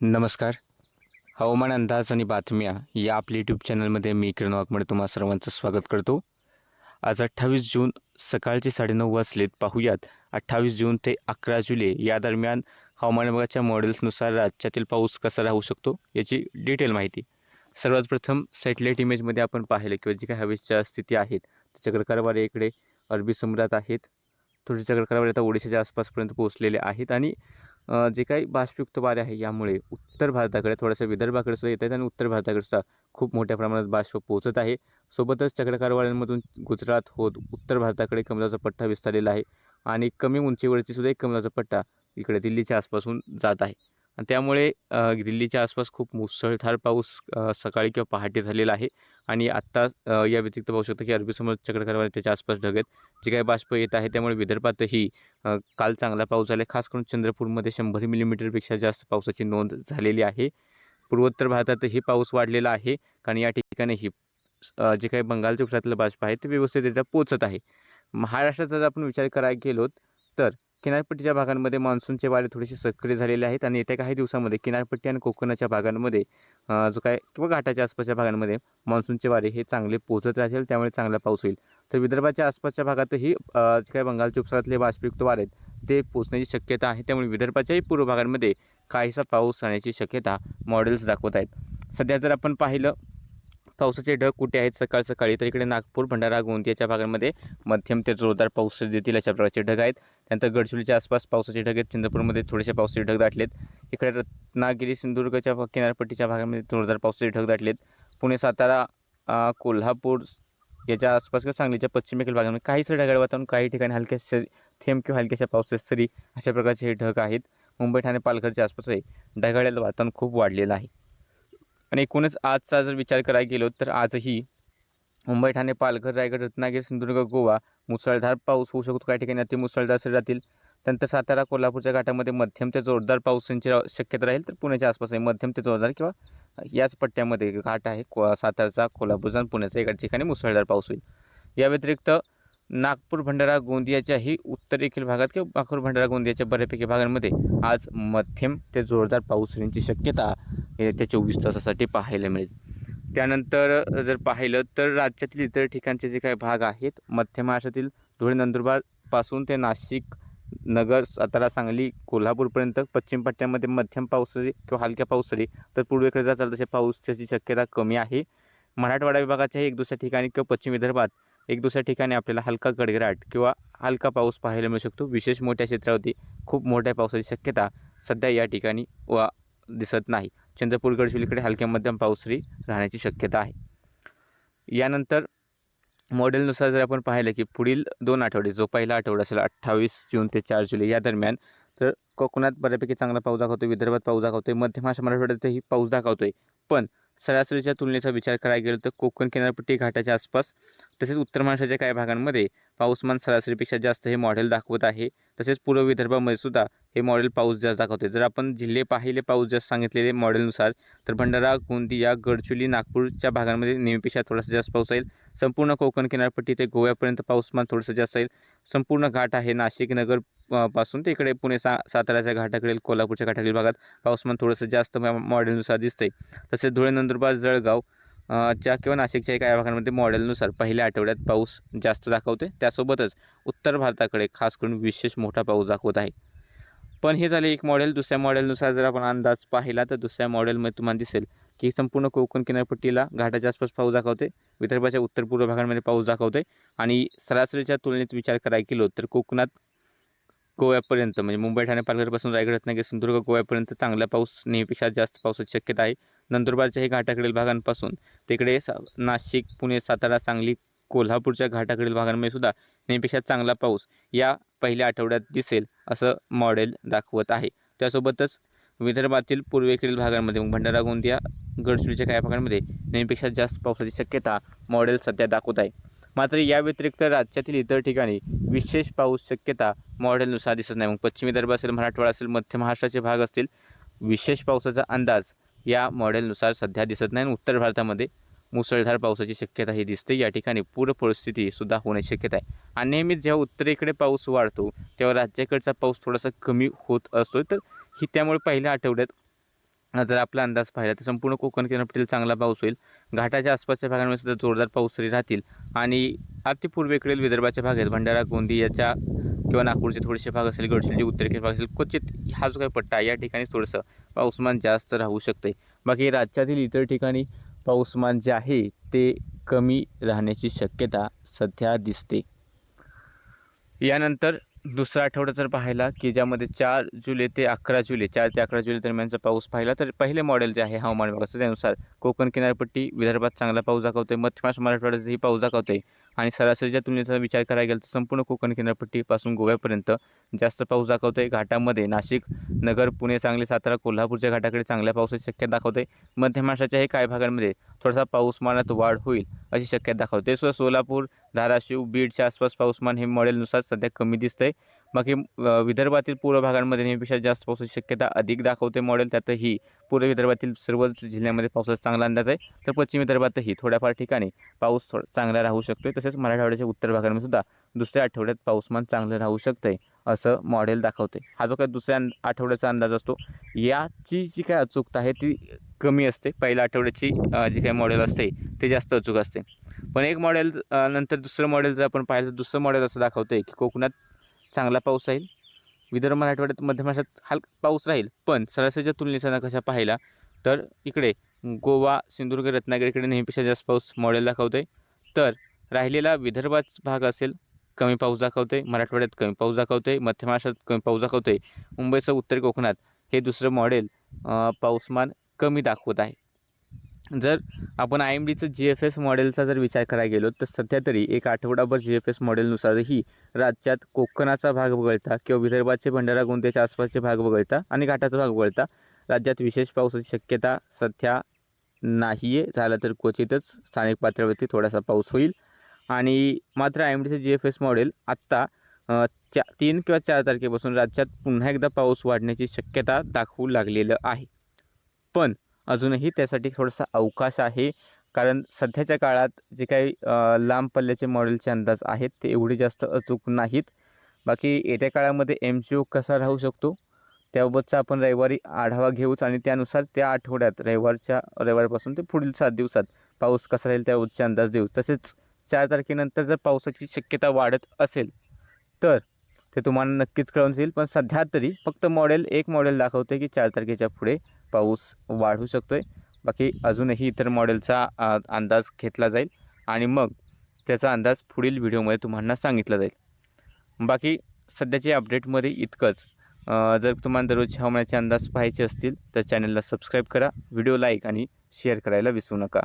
नमस्कार. हवामान अंदाज आणि बातम्या या आपल्या यूट्यूब चॅनलमध्ये मी किरण वाघमडे तुम्हा सर्वांचं स्वागत करतो. आज अठ्ठावीस जून सकाळचे साडेनऊ वाजलेत. पाहूयात अठ्ठावीस जून ते अकरा जुलै या दरम्यान हवामान विभागाच्या मॉडेल्सनुसार राज्यातील पाऊस कसा राहू शकतो याची डिटेल माहिती. सर्वात प्रथम सॅटेलाईट इमेजमध्ये आपण पाहिलं किंवा जी काही हवेच्या स्थिती आहेत त्या चक्रकारवारे इकडे अरबी समुद्रात आहेत. थोडे चक्रकारवारे आता ओडिशाच्या आसपासपर्यंत पोहोचलेले आहेत आणि जे काही बाष्पयुक्त वारे आहे यामुळे उत्तर भारताकडे थोडंसं विदर्भाकडे सुद्धा येत आहेत आणि उत्तर भारताकडे सुद्धा खूप मोठ्या प्रमाणात बाष्प पोहोचत आहे. सोबतच चक्रकार वाऱ्यांमधून गुजरात होत उत्तर भारताकडे कमलाचा पट्टा विस्तारलेला आहे आणि कमी उंचीवरची सुद्धा एक कमलाचा पट्टा इकडे दिल्लीच्या आसपासून जात आहे. त्यामुळे दिल्लीच्या आसपास खूप मुसळधार पाऊस सकाळी किंवा पहाटे झालेला आहे. आणि आत्ता या व्यतिरिक्त पाहू शकतो की अरबी समुद्र चक्रकारवारे त्याच्या आसपास ढगत जे काही बाष्प येत आहे त्यामुळे विदर्भातही काल चांगला पाऊस झाला खास करून चंद्रपूरमध्ये शंभर मिलीमीटरपेक्षा जास्त पावसाची नोंद झालेली आहे. पूर्वोत्तर भारतातही पाऊस वाढलेला आहे. कारण या ठिकाणीही जे काही बंगालच्या उपसागरातलं बाष्प आहे ते व्यवस्थितरित्या पोचत आहे. महाराष्ट्राचा जर आपण विचार करायला गेलो तर किनारपट्टीच्या भागांमध्ये मान्सूनचे वारे थोडेसे सक्रिय झालेले आहेत आणि येत्या काही दिवसामध्ये किनारपट्टी आणि कोकणाच्या भागांमध्ये जो काय किंवा घाटाच्या आसपासच्या भागांमध्ये मान्सूनचे वारे हे चांगले पोचत राहतील त्यामुळे चांगला पाऊस होईल. तर विदर्भाच्या आसपासच्या भागातही जे काय बंगालच्या उपसागरातले बाष्पयुक्त वारे आहेत ते पोचण्याची शक्यता आहे. त्यामुळे विदर्भाच्याही पूर्व भागांमध्ये काहीसा पाऊस राहण्याची शक्यता मॉडेल्स दाखवत आहेत. सध्या जर आपण पाहिलं पावसाचे ढग कुठे आहेत सकाळ सकाळी? तर इकडे नागपूर भंडारा गोंदियाच्या भागांमध्ये मध्यम ते जोरदार पाऊस देतील अशा प्रकारचे ढग आहेत. त्यानंतर गडचिरोलीच्या आसपास पावसाचे ढग आहेत. चंद्रपूरमध्ये थोडेसे पावसाचे ढग दाटलेत. इकडे रत्नागिरी सिंधुदुर्गच्या किनारपट्टीच्या भागामध्ये जोरदार पावसाचे ढग दाटलेत. पुणे सातारा कोल्हापूर याच्या आसपास किंवा सांगलीच्या पश्चिमेकडील भागामध्ये काहीसं ढगाळ वातावरण काही ठिकाणी हलक्या स थेंब किंवा हलक्याशा पावसाच्या सरी अशा प्रकारचे हे ढग आहेत. मुंबई ठाणे पालघरच्या आसपासही ढगाळलेलं वातावरण खूप वाढलेलं आहे. आणि एकूणच आजचा जर विचार करायला गेलो तर आजही मुंबई ठाणे पालघर रायगड रत्नागिरी सिंधुदुर्ग गोवा मुसळधार पाऊस होऊ शकतो. काही ठिकाणी अति मुसळधार सरी राहतील. त्यानंतर सातारा कोल्हापूरच्या घाटामध्ये मध्यम ते जोरदार पाऊसांची शक्यता राहील तर पुण्याच्या आसपास आहे मध्यम ते जोरदार किंवा याच पट्ट्यामध्ये घाट आहे. को सातारचा कोल्हापूरचा आणि पुण्याचा एका ठिकाणी मुसळधार पाऊस होईल. या व्यतिरिक्त नागपूर भंडारा गोंदियाच्याही उत्तरेखील भागात किंवा नागपूर भंडारा गोंदियाच्या बऱ्यापैकी भागांमध्ये आज मध्यम ते जोरदार पाऊस येण्याची शक्यता येत्या चोवीस तासासाठी पाहायला मिळेल. त्यानंतर जर पाहिलं तर राज्यातील इतर ठिकाणचे जे काही भाग आहेत मध्य महाराष्ट्रातील धुळे नंदुरबारपासून ते नाशिक नगर सातारा सांगली कोल्हापूरपर्यंत पश्चिम पट्ट्यामध्ये मध्यम पावसाळी किंवा हलक्या पावसरी तर पूर्वेकडे जर जाचाल तसे पाऊसची शक्यता कमी आहे. मराठवाडा विभागाच्याही एक दुसऱ्या ठिकाणी किंवा पश्चिम विदर्भात एक दुसऱ्या ठिकाणी आपल्याला हलका गडगडाट किंवा हलका पाऊस पाहायला मिळू शकतो. विशेष मोठ्या क्षेत्रावरती खूप मोठ्या पावसाची शक्यता सध्या या ठिकाणी वा दिसत नाही. चंद्रपूर गडचिरोलीकडे हलक्या मध्यम पाऊसरी राहण्याची शक्यता आहे. यानंतर मॉडेलनुसार जर आपण पाहिलं की पुढील दोन आठवडे जो पहिला आठवडा असेल अठ्ठावीस जून ते चार जुलै या दरम्यान तर कोकणात बऱ्यापैकी चांगला पाऊस दाखवतोय विदर्भात पाऊस दाखवतोय मध्य महाराष्ट्र मराठवाड्यातही पाऊस दाखवतो आहे पण सरासरीच्या तुलनेचा विचार करायला गेलो तर कोकण किनारपट्टी घाटाच्या आसपास तसेच उत्तर महाराष्ट्राच्या काही भागांमध्ये पाऊसमान सरासरीपेक्षा जास्त हे मॉडेल दाखवत आहे. तसेच पूर्व विदर्भामध्ये सुद्धा हे मॉडेल पाऊस जास्त दाखवते. जर आपण जिल्हे पाहिले पाऊस जास्त सांगितलेले मॉडेलनुसार तर भंडारा गोंदिया गडचिरोली नागपूरच्या भागांमध्ये नेहमीपेक्षा थोडासा जास्त पाऊस येईल. संपूर्ण कोकण किनारपट्टी ते गोव्यापर्यंत पाऊसमान थोडंसं जास्त येईल. संपूर्ण घाट आहे नाशिक नगरपासून ते इकडे पुणे सा साताऱ्याच्या घाटाकडील कोल्हापूरच्या घाटाकडील भागात पाऊसमान थोडंसं जास्त मॉडेलनुसार दिसतंय. तसेच धुळे नंदुरबार जळगाव च्या किंवा नाशिकच्या एका भागांमध्ये मॉडेलनुसार पहिल्या आठवड्यात पाऊस जास्त दाखवते त्यासोबतच उत्तर भारताकडे खास करून विशेष मोठा पाऊस दाखवत आहे. पण हे झाले एक मॉडेल. दुसऱ्या मॉडेलनुसार जर आपण अंदाज पाहिला तर दुसऱ्या मॉडेलमध्ये तुम्हाला दिसेल की संपूर्ण कोकण किनारपट्टीला घाटाच्या आसपास पाऊस दाखवते विदर्भाच्या उत्तर पूर्व भागांमध्ये पाऊस दाखवते आणि सरासरीच्या तुलनेत विचार करायला गेलो तर कोकणात गोव्यापर्यंत म्हणजे मुंबई ठाणे पालघरपासून रायगड रत्नागिरी सिंधुदुर्ग गोव्यापर्यंत चांगला पाऊस नेहमीपेक्षा जास्त पावसाची शक्यता आहे. नंदुरबारच्याही घाटाकडील भागांपासून तिकडे सा नाशिक पुणे सातारा सांगली कोल्हापूरच्या घाटाकडील भागांमध्ये सुद्धा नेहमीपेक्षा चांगला पाऊस या पहिल्या आठवड्यात दिसेल असं मॉडेल दाखवत आहे. त्यासोबतच विदर्भातील पूर्वेकडील भागांमध्ये मग भंडारा गोंदिया गडचिरोलीच्या काही भागांमध्ये नेहमीपेक्षा जास्त पावसाची शक्यता मॉडेल सध्या दाखवत आहे. मात्र या व्यतिरिक्त राज्यातील इतर ठिकाणी विशेष पाऊस शक्यता मॉडेलनुसार दिसत नाही. मग पश्चिम विदर्भ असेल मराठवाडा असेल मध्य महाराष्ट्राचे भाग असतील विशेष पावसाचा अंदाज या मॉडेलनुसार सध्या दिसत नाही. आणि उत्तर भारतामध्ये मुसळधार पावसाची शक्यता ही दिसते. या ठिकाणी पूर परिस्थितीसुद्धा होण्याची शक्यता आहे. आणि नेहमीच जेव्हा उत्तरेकडे पाऊस वाढतो तेव्हा राज्याकडचा पाऊस थोडासा कमी होत असतो. तर ही त्यामुळे पहिल्या आठवड्यात जर आपला अंदाज पाहिला तर संपूर्ण कोकण किनारपट्टीला चांगला पाऊस होईल. घाटाच्या आसपासच्या भागांमध्ये सुद्धा जोरदार पाऊस राहतील. आणि अतिपूर्वेकडील विदर्भाच्या भागात भंडारा गोंदियाच्या किंवा नागपूरचे थोडेसे भाग असेल गडचिरोली उत्तरेकडे भाग असेल क्वचित हा जो काही पट्टा आहे या ठिकाणी थोडंसं पाऊसमान जास्त राहू शकते बाकी राज्यातील इतर ठिकाणी पाऊसमान जे आहे ते कमी राहण्याची शक्यता सध्या दिसते. यानंतर दुसरा आठवडा जर पाहिला की ज्यामध्ये चार जुलै ते अकरा जुलै चार ते अकरा जुलै दरम्यानचा पाऊस पाहिला तर पहिले मॉडेल जे आहे हवामान विभागाचं त्यानुसार कोकण किनारपट्टी विदर्भात चांगला पाऊस दाखवते मध्य महाराष्ट्र मराठवाड्यातही पाऊस दाखवते आणि सरासरीच्या तुलनेचा विचार करायला गेला तर संपूर्ण कोकण किनारपट्टीपासून गोव्यापर्यंत जास्त पाऊस दाखवते घाटामध्ये नाशिक नगर पुणे सांगली सातारा कोल्हापूरच्या घाटाकडे चांगल्या पावसाची शक्यता दाखवते मध्य महाराष्ट्राच्याही काही भागांमध्ये थोडासा पाऊसमानात वाढ होईल अशी शक्यता दाखवते सो सोलापूर धाराशिव बीडच्या आसपास पाऊसमान हे मॉडेलनुसार सध्या कमी दिसतंय. बाकी विदर्भातील पूर्व भागांमध्ये नेहमीपेक्षा जास्त पावसाची शक्यता अधिक दाखवते मॉडेल त्यातही पूर्व विदर्भातील सर्वच जिल्ह्यामध्ये पावसाचा चांगला अंदाज आहे. तर पश्चिम विदर्भातही थोड्याफार ठिकाणी पाऊस चांगला राहू शकतोय. तसेच मराठवाड्याच्या उत्तर भागांमध्ये सुद्धा दुसऱ्या आठवड्यात पाऊसमान चांगलं राहू शकतंय असं मॉडेल दाखवते हा जो काही दुसऱ्या आठवड्याचा अंदाज असतो याची जी काय अचूकता आहे ती कमी असते. पहिल्या आठवड्याची जी काही मॉडेल असते ते जास्त अचूक असते. पण एक मॉडेल नंतर दुसरं मॉडेल जर आपण पाहिलं तर दुसरं मॉडेल असं दाखवतं की कोकणात चांगला पाऊस राहील. विदर्भ मराठवाड्यात मध्य महाराष्ट्रात हाल पाऊस राहील. पण सरासरीच्या तुलनेचा कशा पाहिला तर इकडे गोवा सिंधुदुर्ग रत्नागिरीकडे नेहमीपेक्षा जास्त पाऊस मॉडेल दाखवते तर राहिलेला विदर्भात भाग असेल कमी पाऊस दाखवते मराठवाड्यात कमी पाऊस दाखवते मध्य महाराष्ट्रात कमी पाऊस दाखवते मुंबईसह उत्तर कोकणात हे दुसरं मॉडेल पाऊसमान कमी दाखवत आहे. जर आपण आय एम डीचं जी एफ एस मॉडेलचा जर विचार करायला गेलो तर सध्या तरी एक आठवडाभर जी एफ एस मॉडेलनुसारही राज्यात कोकणाचा भाग वगळता किंवा विदर्भाचे भंडारा गोंदियाच्या आसपासचे भाग वगळता आणि घाटाचा भाग वगळता राज्यात विशेष पावसाची शक्यता सध्या नाही आहे झालं तर क्वचितच स्थानिक पातळीवरती थोडासा पाऊस होईल. आणि मात्र आय एम डीचं जी एफ एस मॉडेल आत्ता चा तीन किंवा चार तारखेपासून राज्यात पुन्हा एकदा पाऊस वाढण्याची शक्यता दाखवू लागलेलं आहे. पण अजूनही त्यासाठी थोडासा अवकाश आहे. कारण सध्याच्या काळात जे काही लांब पल्ल्याचे मॉडेलचे अंदाज आहेत ते एवढे जास्त अचूक नाहीत. बाकी येत्या काळामध्ये एम जी ओ कसा राहू शकतो त्याबाबतचा आपण रविवारी आढावा घेऊच आणि त्यानुसार त्या आठवड्यात रविवारच्या रविवारपासून ते पुढील सात दिवसात पाऊस कसा राहील त्याबाबतचे अंदाज देऊ. तसेच चार तारखेनंतर जर पावसाची शक्यता वाढत असेल तर ते तुम्हाला नक्कीच कळून येईल पण सध्या तरी फक्त मॉडेल एक मॉडेल दाखवते की चार तारखेच्या पुढे पाऊस वाढू शकतो आहे बाकी अजूनही इतर मॉडेलचा अंदाज घेतला जाईल. आणि मग त्याचा अंदाज पुढील व्हिडिओमध्ये तुम्हाला सांगितला जाईल. बाकी सध्याच्या अपडेटमध्ये इतकंच. जर तुम्हाला दररोज हवामानाचे अंदाज पाहायचे असतील तर चॅनलला सबस्क्राईब करा. व्हिडिओ लाईक आणि शेअर करायला विसरू नका.